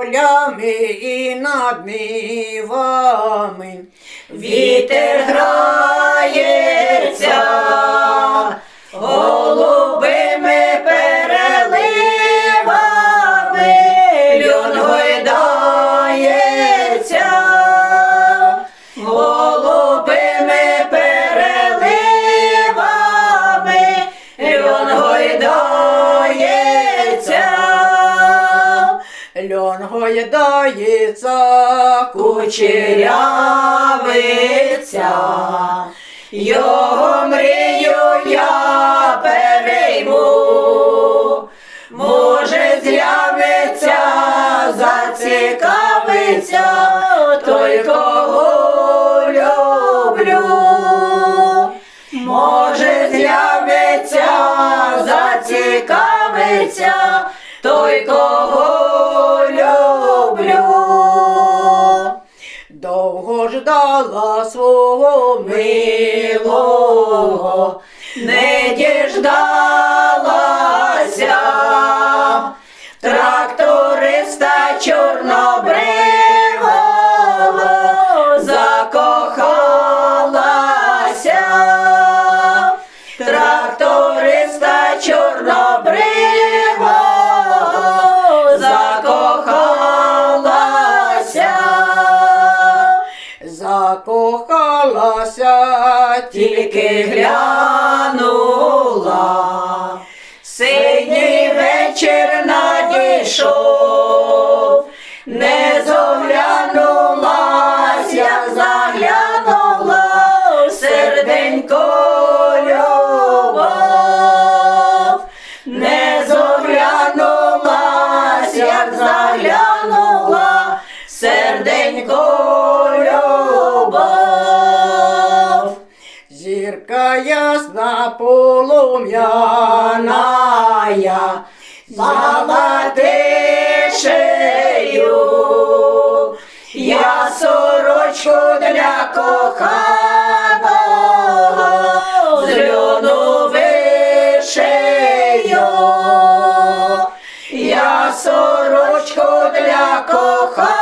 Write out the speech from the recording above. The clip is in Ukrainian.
полями і над нивами. Вітер грається, Льон гойдається, кучерявиця, його мрію я перейму, може з'явиться, зацікавиться ждала свого Милого. Не діждалася, тракториста чорнобривого закохалася, тільки глянула, синій вечір надійшов, полум'яная, золотишею, я сорочку для коханого зльону льону вишею, я сорочку для коханого.